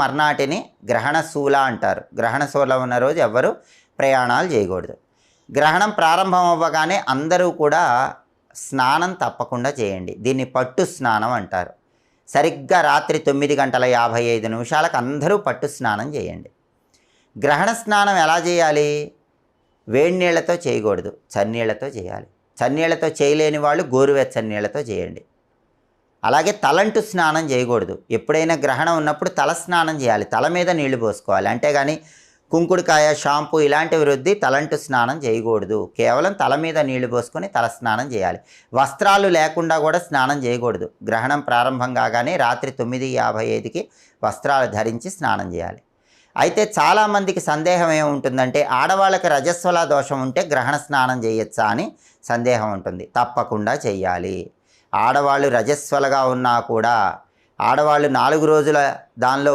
మర్నాటిని గ్రహణశూల అంటారు. గ్రహణశూల ఉన్న రోజు ఎవ్వరూ ప్రయాణాలు చేయకూడదు. గ్రహణం ప్రారంభం అవ్వగానే అందరూ కూడా స్నానం తప్పకుండా చేయండి. దీన్ని పట్టు స్నానం అంటారు. సరిగ్గా రాత్రి తొమ్మిది గంటల యాభై ఐదు నిమిషాలకు అందరూ పట్టు స్నానం చేయండి. గ్రహణ స్నానం ఎలా చేయాలి? వేడి నీళ్ళతో చేయకూడదు. చన్నీళ్ళతో చేయాలి. చన్నీళ్ళతో చేయలేని వాళ్ళు గోరువెచ్చని నీళ్ళతో చేయండి. అలాగే తలంటు స్నానం చేయకూడదు. ఎప్పుడైనా గ్రహణం ఉన్నప్పుడు తల స్నానం చేయాలి. తల మీద నీళ్ళు పోసుకోవాలి. అంతేగాని కుంకుడుకాయ షాంపూ ఇలాంటివి రుద్ది తలంటు స్నానం చేయకూడదు. కేవలం తల మీద నీళ్ళు పోసుకొని తల స్నానం చేయాలి. వస్త్రాలు లేకుండా కూడా స్నానం చేయకూడదు. గ్రహణం ప్రారంభం కాగానే రాత్రి తొమ్మిది యాభై ఐదుకి వస్త్రాలు ధరించి స్నానం చేయాలి. అయితే చాలామందికి సందేహం ఏముంటుందంటే ఆడవాళ్ళకి రజస్వల దోషం ఉంటే గ్రహణ స్నానం చేయొచ్చా అని సందేహం ఉంటుంది. తప్పకుండా చేయాలి ఆడవాళ్ళు రజస్వలగా ఉన్నా కూడా ఆడవాళ్ళు నాలుగు రోజుల దానిలో